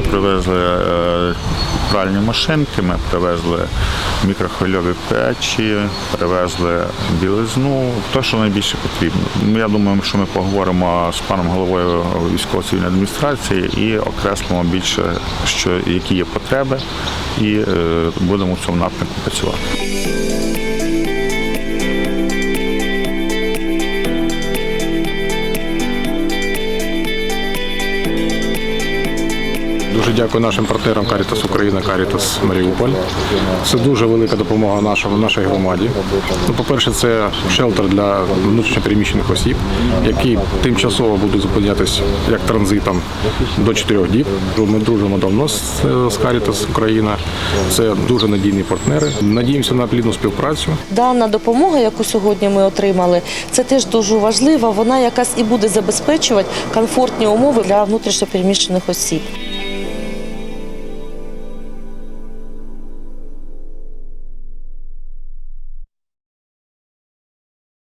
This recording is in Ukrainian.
привезли е, пральні машинки, ми привезли мікрохвильові печі, привезли білизну, те, що найбільше потрібно. Я думаю, що ми поговоримо з паном головою військово-цивільної адміністрації і окреслимо більше, що які є потреби, і е, будемо в цьому напрямку працювати. Дуже дякую нашим партнерам Caritas Україна, Caritas Маріуполь. Це дуже велика допомога нашому нашій громаді. Ну, по-перше, це шелтер для внутрішньопереміщених осіб, які тимчасово будуть зупинятися як транзитом до 4 діб. Ми дружимо давно з, Caritas Україна. Це дуже надійні партнери. Надіємося на плідну співпрацю. Дана допомога, яку сьогодні ми отримали, це теж дуже важлива. Вона якраз і буде забезпечувати комфортні умови для внутрішньопереміщених осіб.